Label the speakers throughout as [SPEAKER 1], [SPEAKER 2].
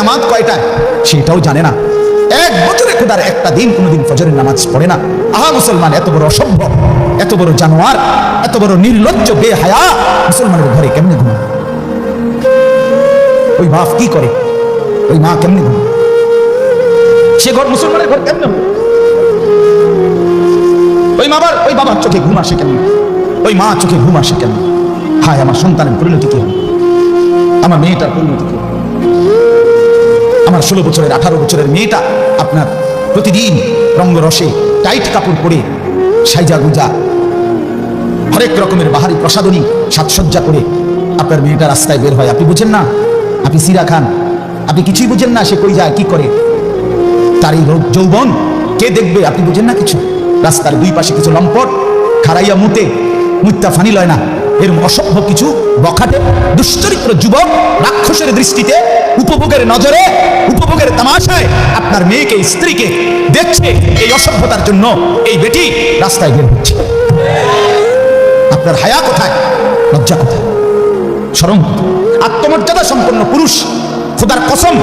[SPEAKER 1] জামাত কয়টায়? সেটাও জানে না। এক বছরে খোদার একটা দিন কোনোদিন ফজরের নামাজ পড়ে না। আহা, মুসলমান, এত বড় অসভ্য এত বড় জানোয়ার, এত বড় নির্লজ্জ, বেহায়া, মুসলমানের ঘরে কেমনে ঘুমায়? ওই বাপ কি করে? ওই মা কেমনে ঘুম সে ঘর মুসলমানের ঘর কেমনে? ওই বাবার ওই বাবার চোখে ঘুম আসে কেন ওই মা চোখে ঘুম আসে কেন হায়, আমার সন্তানের পরিণতি কি হবে? আমার মেয়েটার পরিণতি কি হবে? আমার ষোলো বছরের, আঠারো বছরের মেয়েটা আপনার প্রতিদিন রঙ্গরসে টাইট কাপড় পরে সাইজা গুজা, হরেক রকমের বাহারি প্রসাদনী সাজসজ্জা করে আপনার মেয়েটা রাস্তায় বের হয়। আপনি বুঝেন না? আপনি সিরা খান। আপনি কিছুই বুঝেন না সে কই যায়, কি করে? তার এই রৌ- যৌবন, কে দেখবে? আপনি বুঝেন না কিছু? রাস্তার দুই পাশে কিছু লম্পট খারাইয়া মুতে মুত্যা ফানি লয় না। এরম অসভ্য কিছু বখাটে, দুশ্চরিত্র যুবক, রাক্ষসের দৃষ্টিতে উপভোগের নজরে, উপভোগের তামাশায় আপনার মেয়েকে, স্ত্রীকে দেখছে এই অসভ্যতার জন্য এই বেটি রাস্তায় বের হচ্ছে। আপনার হায়া কোথায়? লজ্জা কোথায়? কোথায়? আত্মমর্যাদা সম্পন্ন পুরুষ, খোদার কসম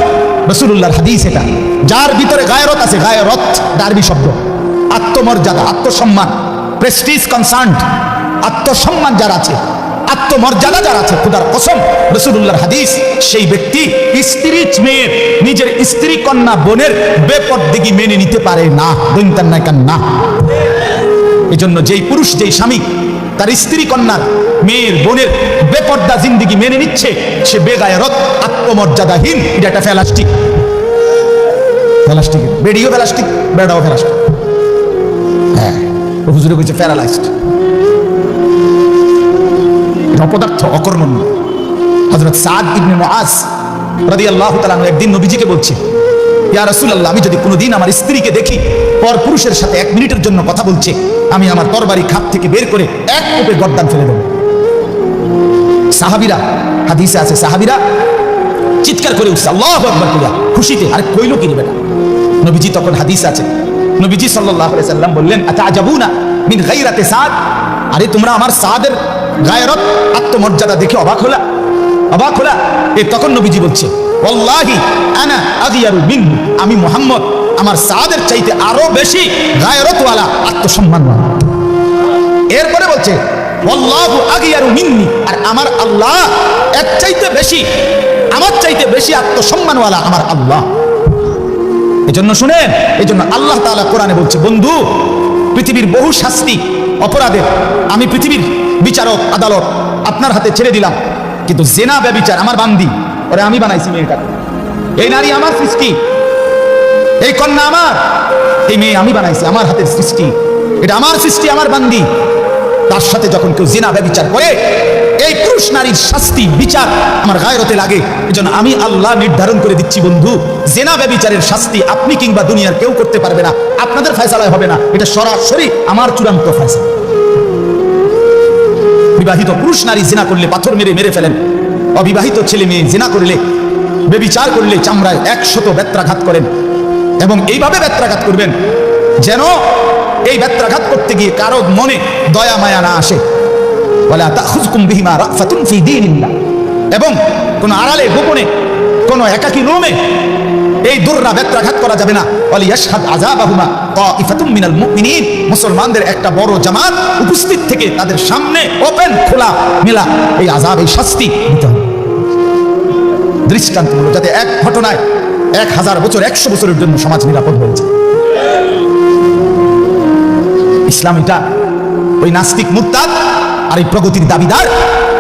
[SPEAKER 1] রসুল্লাহর হাদিস এটা। যার ভিতরে গায়রত আছে, গায়রত ডারবি শব্দ। আত্মমর্যাদা, আত্মসম্মান প্রেস্টিজ কনসার্ন আত্মসম্মান যার আছে আত্মমর্যাদা যার আছে, খুদার কসম রসুল্লাহর হাদিস, সেই ব্যক্তি স্ত্রী মেয়ের, নিজের স্ত্রী কন্যা বোনের বেপরদিগি মেনে নিতে পারে না দৈন্তার নায়কার না এজন্য যেই পুরুষ, যেই স্বামী তার স্ত্রী কন্যার মেয়ের বোনের বেপর্দা জিন্দিগি মেনে নিচ্ছে, সে বেগায়রত, আত্মমর্যাদাহীন, এটা একটা ফেলাস্টিক ফেলাস্টিক বেডিও ফেলাস্টিক বেড়াও ফেলাস্টিক হ্যাঁ হুজুরে কইছে, প্যারালাইজড। অপদার্থ অকর্মণ্য। হজরত সাদ ইবনে মুআজ রাদিয়াল্লাহু তাআলা আনহু একদিন নবীজিকে বলছে, ইয়া রাসূলুল্লাহ, আমি যদি কোনোদিন আমার স্ত্রীকে দেখি, পর পুরুষের সাথে এক মিনিটের জন্য কথা বলছে, আমি আমার তরবারি খাপ থেকে বের করে এক কোপে গর্দান ফেলে দেবো। সাহাবিরা, হাদিসে আছে, সাহাবিরা চিৎকার করে উঠছে, আল্লাহ আকবার কইয়া, খুশিতে, আরে কইলো কি বেটা? নবীজি তখন হাদিস আছে, নবীজি আলাইহি সাল্লাম বললেন আতাজাবুনা মিন গায়রাতে সাদ? আরে তোমরা আমার সাদের গায়রত আত্মমর্যাদা দেখে অবাক হলা অবাক হলা। এ তখন নবীজি বলছে, ওয়াল্লাহি আনা আগিয়ারু মিনহু। আমি মুহাম্মদ, আমার সাদের চাইতে আরও বেশি গায়রতওয়ালা আত্মসম্মানওয়ালা এরপরে বলছে, ওয়াল্লাহু আগিয়ারু মিন্নি। আর আমার আল্লাহ এর চাইতে বেশি, আমার চাইতে বেশি আত্মসম্মানওয়ালা আমার আল্লাহ। এজন্য শুনেন, এজন্য আল্লাহ তাআলা কোরআনে বলছে, বন্ধু, পৃথিবীর বহু শাস্তি, অপরাধের, আমি পৃথিবীর বিচারক, আদালত, আপনার হাতে ছেড়ে দিলাম। কিন্তু জেনা ব্যবিচার, আমার বান্দি, ওরে আমি বানাইছি মেয়েটাকে। এই নারী আমার সৃষ্টি, এই কন্যা আমার, এই মেয়ে আমি বানাইছি, আমার হাতের সৃষ্টি। এটা আমার সৃষ্টি, আমার বান্দি। তার সাথে যখন কেউ জিনা ব্যবচার করে, এই পুরুষ নারীর শাস্তি, বিচার আমার গায়রতে লাগে। এজন্য আমি আল্লাহ নির্ধারণ করে দিচ্ছি, বন্ধু, জেনা ব্যবিচারের শাস্তি আপনি কিংবা দুনিয়ার কেউ করতে পারবে না। আপনাদের ফয়সালায় হবে না। এটা সরাসরি আমার চূড়ান্ত ফয়সালা। বিবাহিত পুরুষ নারী জিনা করলে পাথর মেরে মেরে ফেলেন। অবিবাহিত ছেলে মেয়ে জিনা করলে, বেবিচার করলে চামড়ায় একশত ব্যত্রাঘাত করেন। এবং এইভাবে ব্যত্রাঘাত করবেন যেন এই ব্যত্রাঘাত করতে গিয়ে কারও মনে দয়া, মায়া না আসে। বলে এবং কোন আড়ালে, গোপনে, কোন একাকী রুমে এই দুর্রা ব্যত্রাঘাত করা যাবে না। বলে ইয়াশহাদ আযাবাহুমা তাইফাতুম মিনাল মুমিনিন। মুসলমানদের একটা বড় জামাত উপস্থিত থেকে তাদের সামনে ওপেন, খোলা, মেলা এই আযাব, এই শাস্তি দিতে হবে। দৃষ্টান্তমূলক, যাতে এক ঘটনায় এক হাজার বছর, একশো বছরের জন্য সমাজ নিরাপদ হয়েছে ইসলাম এটা ওই নাস্তিক মুরতাদ আর এই প্রগতির দাবিদার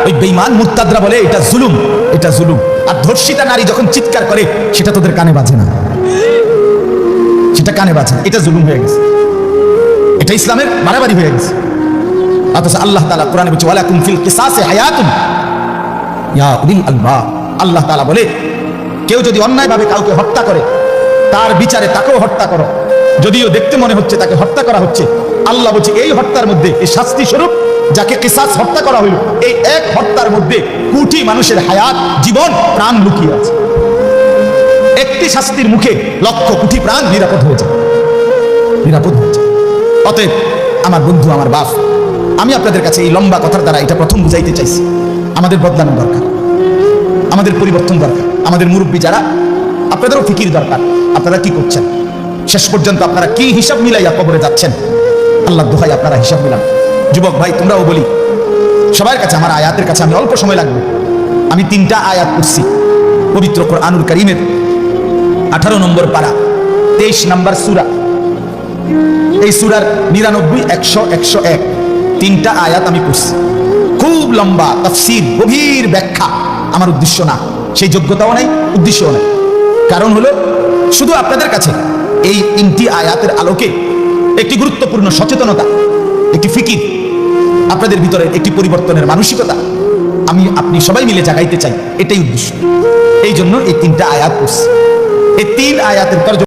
[SPEAKER 1] ওই বেইমান মুরতাদরা বলে, এটা জুলুম এটা জুলুম। আর ধর্ষিতা নারী যখন চিৎকার করে, সেটা তোদের কানে বাজে না। সেটা কানে বাজে। এটা জুলুম হয়ে গেছে। এটা ইসলামের বাড়াবাড়ি হয়ে গেছে। অথচ আল্লাহ তাআলা কোরআনে বলছে, ওয়ালাকুম ফিল কিসাসে হায়াতুন ইয়া উলিল আলবাব। আল্লাহ তাআলা বলে, কেউ যদি অন্যায়ভাবে কাউকে হত্যা করে, তার বিচারে তাকেও হত্যা করো। যদিও দেখতে মনে হচ্ছে তাকে হত্যা করা হচ্ছে, আল্লাহ বলছে, এই হত্যার মধ্যে এই শাস্তি স্বরূপ যাকে কিসাস হত্যা করা হইল, এই এক হত্যার মধ্যে কোটি মানুষের হায়াত, জীবন, প্রাণ লুকিয়ে আছে। একটি শাস্তির মুখে লক্ষ কোটি প্রাণ নিরাপদ হয়ে যায়। নিরাপদ হয়ে যায়। অতএব আমার বন্ধু, আমার বাপ, আমি আপনাদের কাছে এই লম্বা কথার দ্বারা এটা প্রথম বুঝাইতে চাইছি। আমাদের বদলানো দরকার। আমাদের পরিবর্তন দরকার। আমাদের মুরব্বী যারা, আপনাদেরও ফিকির দরকার। আপনারা কি করছেন? শেষ পর্যন্ত আপনারা কি হিসাব মিলাইয়া কবরে যাচ্ছেন? আল্লাহ দোহাই আপনারা হিসাব মিলান। যুবক ভাই, তোমরাও বলি। সবার কাছে আমার আয়াতের কাছে আমি অল্প সময় লাগবে। আমি তিনটা আয়াত করছি পবিত্র কোরআনুল করিমের আঠারো নম্বর পাড়া তেইশ নম্বর সুরা। এই সুরার নিরানব্বই, একশো একশো এক, তিনটা আয়াত আমি করছি খুব লম্বা, তফসির, গভীর ব্যাখ্যা। আমার উদ্দেশ্য না। সেই যোগ্যতাও নাই, উদ্দেশ্যও নাই। কারণ হলো, শুধু আপনাদের কাছে এই তিনটি আয়াতের আলোকে একটি গুরুত্বপূর্ণ সচেতনতা একটি ফিকির, আপনাদের ভিতরে একটি পরিবর্তনের মানসিকতা। আমি, আপনি সবাই মিলে জাগাইতে চাই, এটাই উদ্দেশ্য। এই জন্য এই তিনটা আয়াত এই তিন আয়াতের তর্জমা